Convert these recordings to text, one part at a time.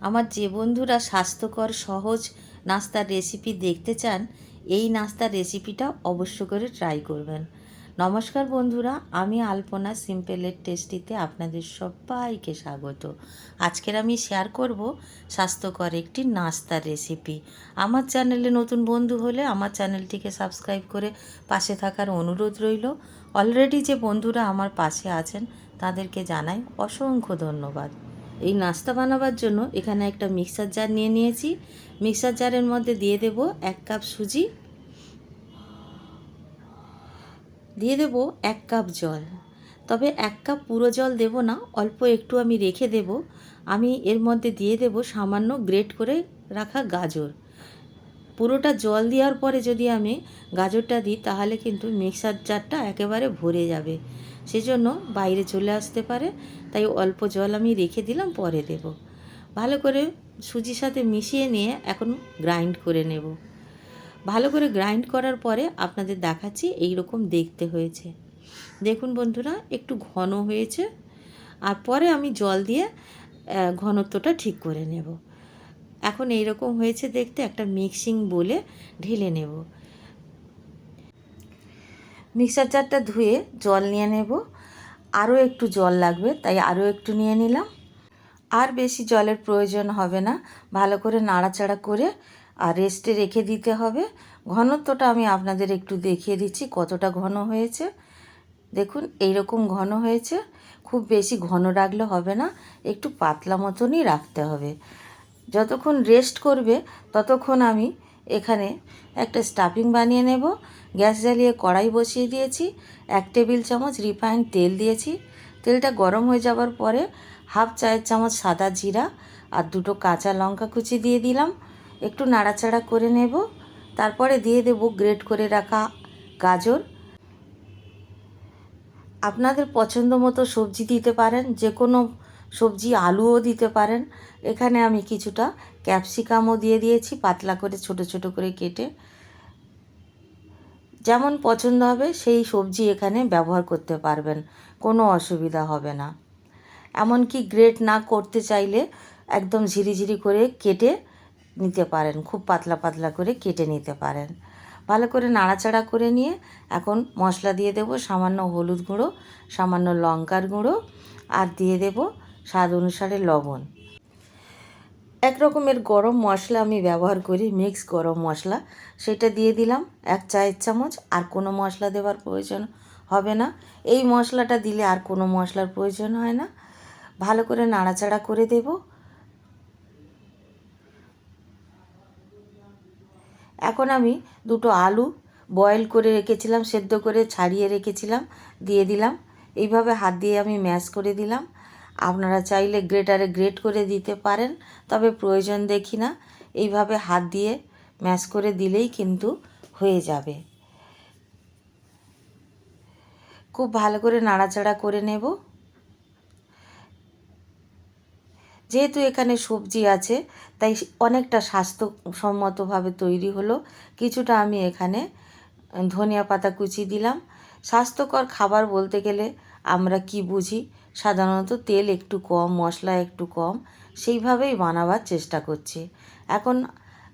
আমার যে বন্ধুরা স্বাস্থ্যকর, সহজ নাস্তার রেসিপি দেখতে চান, এই নাস্তার রেসিপিটা অবশ্য করে ট্রাই করবেন। নমস্কার বন্ধুরা, আমি আলপনা সিম্পলের টেস্টিতে আপনাদের সবাইকে স্বাগত। আজকের আমি শেয়ার করব স্বাস্থ্যকর একটি নাস্তার রেসিপি আমার চ্যানেলে নতুন বন্ধু হলে আমার চ্যানেলটিকে সাবস্ক্রাইব করে পাশে থাকার অনুরোধ রইল। অলরেডি যে বন্ধুরা আমার পাশে আছেন, তাদেরকে জানাই অসংখ্য ধন্যবাদ। এই নাস্তা বানাবার জন্য এখানে একটা মিক্সার জার নিয়ে নিয়েছি। মিক্সার জারের মধ্যে দিয়ে দেব এক কাপ সুজি। দিয়ে দেব এক কাপ জল। তবে এক কাপ পুরো জল দেব না, অল্প একটু আমি রেখে দেব। আমি এর মধ্যে দিয়ে দেব সামান্য গ্রেট করে রাখা গাজর। পুরোটা জল দেওয়ার পরে যদি আমি গাজরটা দিই, তাহলে কিন্তু মিক্সার জারটা একেবারে ভরে যাবে। সেজন্য বাইরে চলে আসতে পারে। তাই অল্প জল আমি রেখে দিলাম, পরে দেব। ভালো করে সুজির সাথে মিশিয়ে নিয়ে এখন গ্রাইন্ড করে নেব। ভালো করে গ্রাইন্ড করার পরে আপনাদের দেখাচ্ছি এই রকম দেখতে হয়েছে। দেখুন বন্ধুরা, একটু ঘন হয়েছে। আর পরে আমি জল দিয়ে ঘনত্বটা ঠিক করে নেব। এখন এই রকম হয়েছে দেখতে, একটা মিক্সিং বলে ঢেলে নেব। মিক্সার জারটা ধুয়ে জল নিয়ে নেব। আরও একটু জল লাগবে, তাই আরও একটু নিয়ে নিলাম। আর বেশি জলের প্রয়োজন হবে না, ভালো করে নাড়াচাড়া করে আর রেস্টে রেখে দিতে হবে। ঘনত্বটা আমি আপনাদের একটু দেখিয়ে দিচ্ছি কতটা ঘন হয়েছে। দেখুন এই রকম ঘন হয়েছে। খুব বেশি ঘন রাখলে হবে না, একটু পাতলা মতনই রাখতে হবে। যতক্ষণ রেস্ট করবে, ততক্ষণ আমি এখানে একটা স্টাফিং বানিয়ে নেব। গ্যাস জ্বালিয়ে কড়াই বসিয়ে দিয়েছি। এক টেবিল চামচ রিফাইন্ড তেল দিয়েছি। তেলটা গরম হয়ে যাওয়ার পরে হাফ চায়ের চামচ সাদা জিরা আর দুটো কাঁচা লঙ্কা কুচি দিয়ে দিলাম। একটু নাড়াচাড়া করে নেব। তারপরে দিয়ে দেব গ্রেট করে রাখা গাজর। আপনাদের পছন্দ মতো সবজি দিতে পারেন। যে কোনো সবজি, আলুও দিতে পারেন। এখানে আমি কিছুটা ক্যাপসিকামও দিয়ে দিয়েছি, পাতলা করে, ছোট ছোট করে কেটে। যেমন পছন্দ হবে, সেই সবজি এখানে ব্যবহার করতে পারবেন, কোনো অসুবিধা হবে না। এমনকি গ্রেট না করতে চাইলে একদম ঝিরিঝিরি করে কেটে নিতে পারেন, খুব পাতলা পাতলা করে কেটে নিতে পারেন। ভালো করে নাড়াচাড়া করে নিয়ে এখন মশলা দিয়ে দেব সামান্য হলুদ গুঁড়ো, সামান্য লঙ্কার গুঁড়ো, আর দিয়ে দেব স্বাদ অনুসারে লবণ। এক রকমের গরম মশলা আমি ব্যবহার করি মিক্স গরম মশলা। সেটা দিয়ে দিলাম এক চায়ের চামচ, আর কোনো মশলা দেওয়ার প্রয়োজন হবে না। এই মশলাটা দিলে আর কোনো মশলার প্রয়োজন হয় না। ভালো করে নাড়াচাড়া করে দেব। এখন আমি দুটো আলু বয়েল করে রেখেছিলাম, সেদ্ধ করে ছাড়িয়ে রেখেছিলাম, দিয়ে দিলাম। এইভাবে হাত দিয়ে আমি ম্যাশ করে দিলাম। আপনারা চাইলে গ্রেটারে গ্রেট করে দিতে পারেন, তবে প্রয়োজন দেখি না। এইভাবে হাত দিয়ে ম্যাশ করে দিলেই কিন্তু হয়ে যাবে। খুব ভালো করে নাড়াচাড়া করে নেব। যেহেতু এখানে সবজি আছে, তাই অনেকটা স্বাস্থ্যসম্মতভাবে তৈরি হলো। কিছুটা আমি এখানে ধনিয়া পাতা কুচি দিলাম। স্বাস্থ্যকর খাবার বলতে গেলে আমরা কি বুঝি? সাধারণত তেল একটু কম, মশলা একটু কম, সেইভাবেই বানাবার চেষ্টা করছি। এখন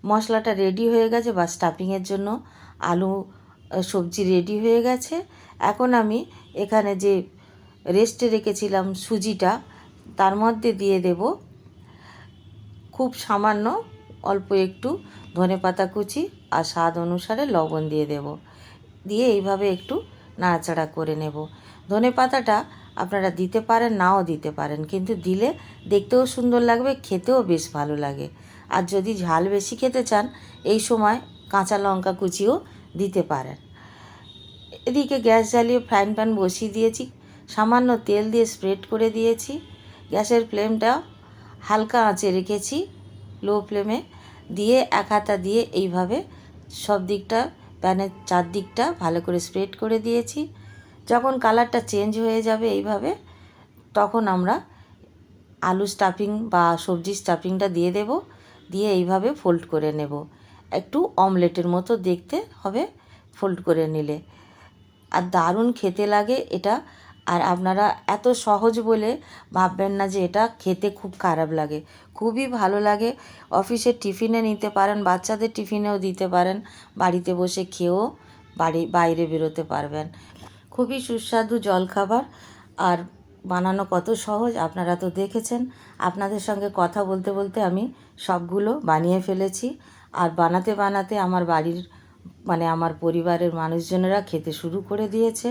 মশলাটা রেডি হয়ে গেছে বা স্টাফিংয়ের জন্য। আলু সবজি রেডি হয়ে গেছে। এখন আমি এখানে যে রেস্টে রেখেছিলাম সুজিটা, তার মধ্যে দিয়ে দেব খুব সামান্য অল্প একটু ধনে পাতা কুচি আর স্বাদ অনুসারে লবণ দিয়ে দেব। দিয়ে এইভাবে একটু নাড়াচাড়া করে নেব। ধনে পাতাটা আপনারা দিতে পারেন, নাও দিতে পারেন। কিন্তু দিলে দেখতেও সুন্দর লাগবে, খেতেও বেশ ভালো লাগে। আর যদি ঝাল বেশি খেতে চান, এই সময় কাঁচা লঙ্কা কুচিও দিতে পারেন। এদিকে গ্যাস জ্বালিয়ে ফ্রাইং প্যান বসিয়ে দিয়েছি। সামান্য তেল দিয়ে স্প্রেড করে দিয়েছি। গ্যাসের ফ্লেমটা হালকা আঁচে রেখেছি, লো ফ্লেমে। দিয়ে এক হাতা দিয়ে এইভাবে সব দিকটা প্যানের চারদিকটা ভালো করে স্প্রেড করে দিয়েছি। যখন কালারটা চেঞ্জ হয়ে যাবে এইভাবে, তখন আমরা আলু স্টাফিং বা সবজি স্টাফিংটা দিয়ে দেব, দিয়ে এইভাবে ফোল্ড করে নেব। একটু অমলেটের মতো দেখতে হবে ফোল্ড করে নিলে। আর দারুণ খেতে লাগে এটা। আর আপনারা এত সহজ বলে ভাববেন না যে এটা খেতে খুব খারাপ লাগে। খুবই ভালো লাগে। অফিসের টিফিনে নিতে পারেন, বাচ্চাদের টিফিনেও দিতে পারেন, বাড়িতে বসে খেয়েও বাড়ি, বাইরে বেরোতে পারবেন। খুবই সুস্বাদু জলখাবার। আর বানানো কত সহজ, আপনারা তো দেখেছেন। আপনাদের সঙ্গে কথা বলতে বলতে আমি সবগুলো বানিয়ে ফেলেছি। আর বানাতে বানাতে আমার বাড়ির মানে আমার পরিবারের মানুষজনেরা খেতে শুরু করে দিয়েছে।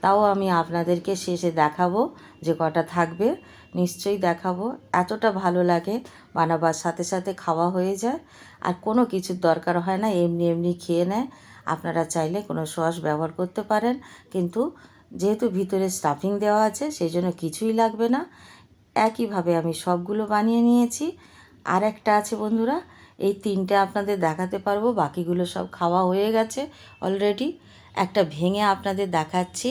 তাও আমি আপনাদেরকে শেষে দেখাবো যে কটা থাকবে। নিশ্চয়ই দেখাবো। এতটা ভালো লাগে বানাবার সাথে সাথে খাওয়া হয়ে যায়। আর কোনো কিছুর দরকার হয় না, এমনি এমনি খেয়ে নেয়। আপনারা চাইলে কোনো সস ব্যবহার করতে পারেন, কিন্তু যেহেতু ভিতরে স্টাফিং দেওয়া আছে, সেই জন্য কিছুই লাগবে না। একইভাবে আমি সবগুলো বানিয়ে নিয়েছি। আর একটা আছে বন্ধুরা, এই তিনটে আপনাদের দেখাতে পারব, বাকিগুলো সব খাওয়া হয়ে গেছে অলরেডি একটা ভেঙে আপনাদের দেখাচ্ছি।